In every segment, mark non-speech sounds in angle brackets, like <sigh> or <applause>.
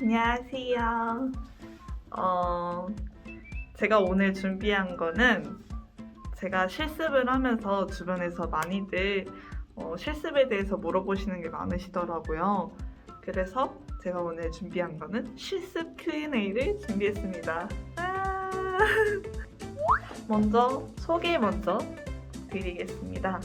안녕하세요. 어, 제가 오늘 준비한 거는 제가 실습을 하면서 주변에서 많이들 어, 실습에 대해서 물어보시는 게 많으시더라고요. 그래서 제가 오늘 준비한 거는 실습 Q&A를 준비했습니다. 아! <laughs> 먼저 소개 먼저 드리겠습니다.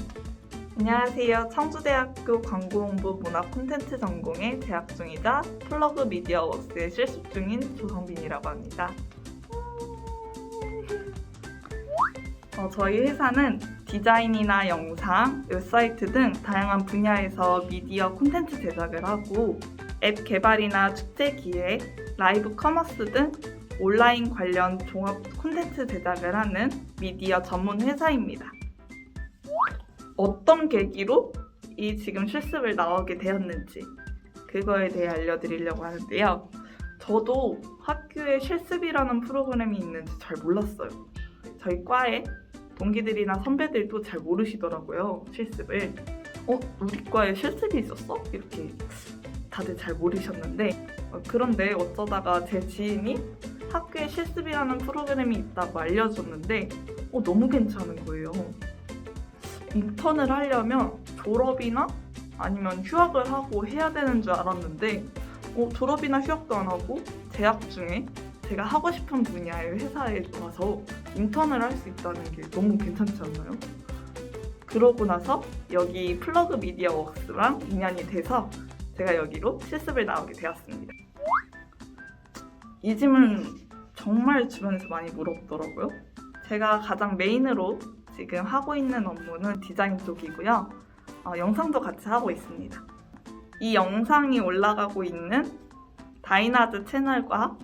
안녕하세요. 청주대학교 광고홍보 문화 콘텐츠 전공에 재학 중이자 플러그 미디어 웍스에 실습 중인 조성빈이라고 합니다. 어, 저희 회사는 디자인이나 영상, 웹사이트 등 다양한 분야에서 미디어 콘텐츠 제작을 하고 앱 개발이나 축제 기획, 라이브 커머스 등 온라인 관련 종합 콘텐츠 제작을 하는 미디어 전문 회사입니다. 어떤 계기로 이 지금 실습을 나오게 되었는지 그거에 대해 알려드리려고 하는데요. 저도 학교에 실습이라는 프로그램이 있는지 잘 몰랐어요. 저희 과에 동기들이나 선배들도 잘 모르시더라고요. 실습을. 어, 우리 과에 실습이 있었어? 이렇게 다들 잘 모르셨는데 어, 그런데 어쩌다가 제 지인이 학교에 실습이라는 프로그램이 있다고 알려줬는데 어, 너무 괜찮은 거예요. 인턴을 하려면 졸업이나 아니면 휴학을 하고 해야 되는 줄 알았는데 어, 졸업이나 휴학도 안 하고 재학 중에 제가 하고 싶은 분야의 회사에 와서 인턴을 할 수 있다는 게 너무 괜찮지 않나요? 그러고 나서 여기 플러그 미디어 웍스랑 인연이 돼서 제가 여기로 실습을 나오게 되었습니다. 이 질문 정말 주변에서 많이 물어보더라고요. 제가 가장 메인으로 지금 하고 있는 업무는 디자인 쪽이고요. 어, 영상도 같이 하고 있습니다. 이 영상이 올라가고 있는 다이나즈 채널과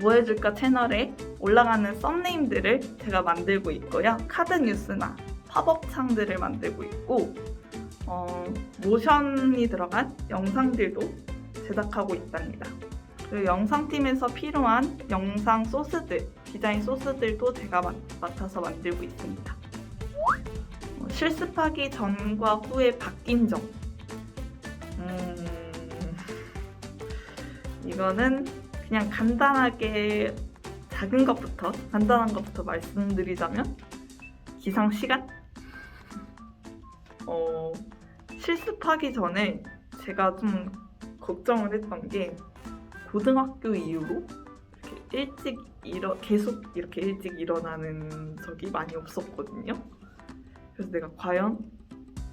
뭐 해줄까 채널에 올라가는 썸네임들을 제가 만들고 있고요. 카드 뉴스나 팝업 창들을 만들고 있고 어, 모션이 들어간 영상들도 제작하고 있답니다. 그리고 영상팀에서 필요한 영상 소스들, 디자인 소스들도 제가 맡- 맡아서 만들고 있습니다. 어, 실습하기 전과 후에 바뀐 점. 음, 이거는 그냥 간단하게 작은 것부터, 간단한 것부터 말씀드리자면 기상 시간? 어, 실습하기 전에 제가 좀 걱정을 했던 게 고등학교 이후로 일찍 일어 계속 이렇게 일찍 일어나는 적이 많이 없었거든요. 그래서 내가 과연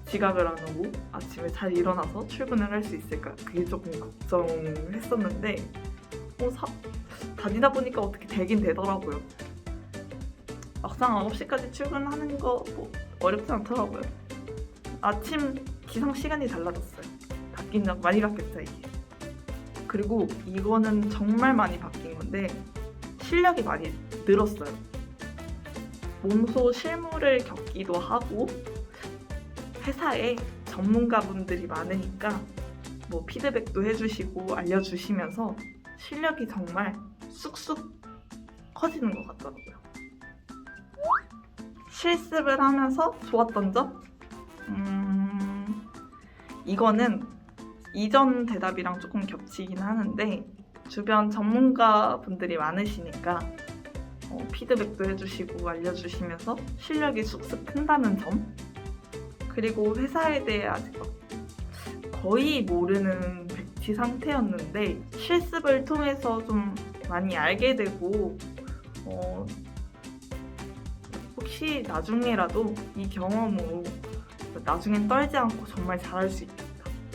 지각을 안 하고 아침에 잘 일어나서 출근을 할 수 있을까 그게 조금 걱정했었는데 어, 사, 다니다 보니까 어떻게 되긴 되더라고요. 막상 9시까지 출근하는 거 뭐 어렵지 않더라고요. 아침 기상 시간이 달라졌어요. 바뀐 적 많이 바뀌었죠 이게. 그리고 이거는 정말 많이 바뀐 건데 실력이 많이 늘었어요. 몸소 실무를 겪기도 하고 회사에 전문가분들이 많으니까 뭐 피드백도 해주시고 알려주시면서 실력이 정말 쑥쑥 커지는 것 같더라고요. 실습을 하면서 좋았던 점? 음, 이거는 이전 대답이랑 조금 겹치긴 하는데 주변 전문가 분들이 많으시니까 어, 피드백도 해주시고 알려주시면서 실력이 쑥쑥 큰다는 점 그리고 회사에 대해 아직 막 거의 모르는 백지 상태였는데 실습을 통해서 좀 많이 알게 되고 어, 혹시 나중에라도 이 경험으로 나중엔 떨지 않고 정말 잘할 수 있겠다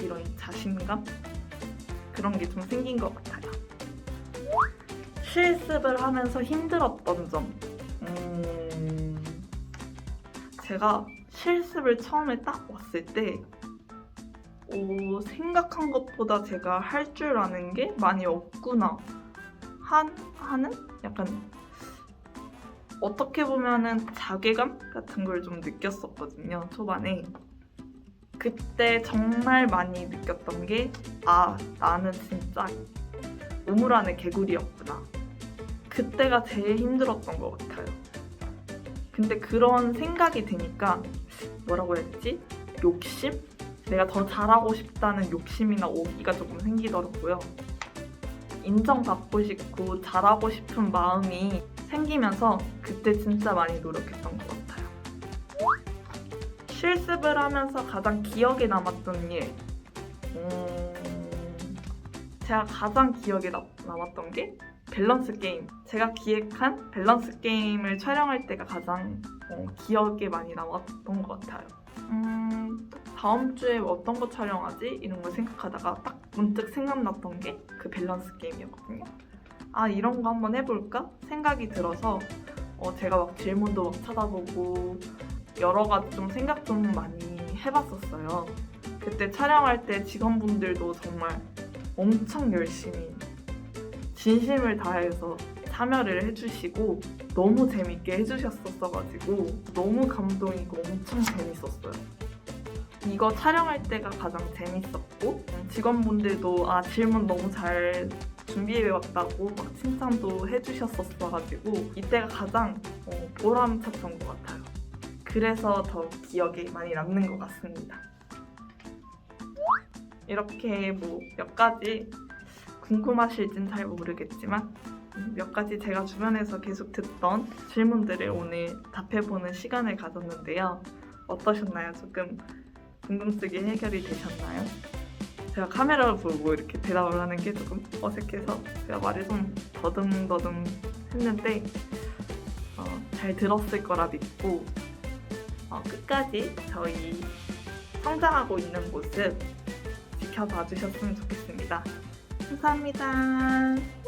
이런 자신감 그런 게 좀 생긴 것 같아요. 실습을 하면서 힘들었던 점. 음, 제가 실습을 처음에 딱 왔을 때 오, 생각한 것보다 제가 할 줄 아는 게 많이 없구나 한, 하는 약간 어떻게 보면은 자괴감 같은 걸 좀 느꼈었거든요 초반에 그때 정말 많이 느꼈던 게 아 나는 진짜 우물 안의 개구리였구나. 그때가 제일 힘들었던 것 같아요. 근데 그런 생각이 드니까 뭐라고 해야 되지? 욕심? 내가 더 잘하고 싶다는 욕심이나 오기가 조금 생기더라고요. 인정받고 싶고 잘하고 싶은 마음이 생기면서 그때 진짜 많이 노력했던 것 같아요. 실습을 하면서 가장 기억에 남았던 일. 음, 제가 가장 기억에 남, 남았던 게 밸런스 게임. 제가 기획한 밸런스 게임을 촬영할 때가 가장 어, 기억에 많이 남았던 것 같아요. 음, 다음 주에 어떤 거 촬영하지? 이런 걸 생각하다가 딱 문득 생각났던 게 그 밸런스 게임이었거든요. 아, 이런 거 한번 해볼까? 생각이 들어서 어, 제가 막 질문도 막 찾아보고 여러 가지 좀 생각 좀 많이 해봤었어요. 그때 촬영할 때 직원분들도 정말 엄청 열심히 진심을 다해서 참여를 해주시고 너무 재밌게 해주셨었어가지고 너무 감동이고 엄청 재밌었어요. 이거 촬영할 때가 가장 재밌었고 직원분들도 아 질문 너무 잘 준비해왔다고 막 칭찬도 해주셨었어가지고 이때가 가장 어, 보람찼던 것 같아요. 그래서 더 기억에 많이 남는 것 같습니다. 이렇게 뭐 몇 가지 궁금하실진 잘 모르겠지만 음, 몇 가지 제가 주변에서 계속 듣던 질문들을 오늘 답해보는 시간을 가졌는데요. 어떠셨나요? 조금 궁금증이 해결이 되셨나요? 제가 카메라를 보고 이렇게 대답을 하는 게 조금 어색해서 제가 말을 좀 더듬더듬 했는데 어, 잘 들었을 거라 믿고 어, 끝까지 저희 성장하고 있는 모습 지켜봐 주셨으면 좋겠습니다. 감사합니다.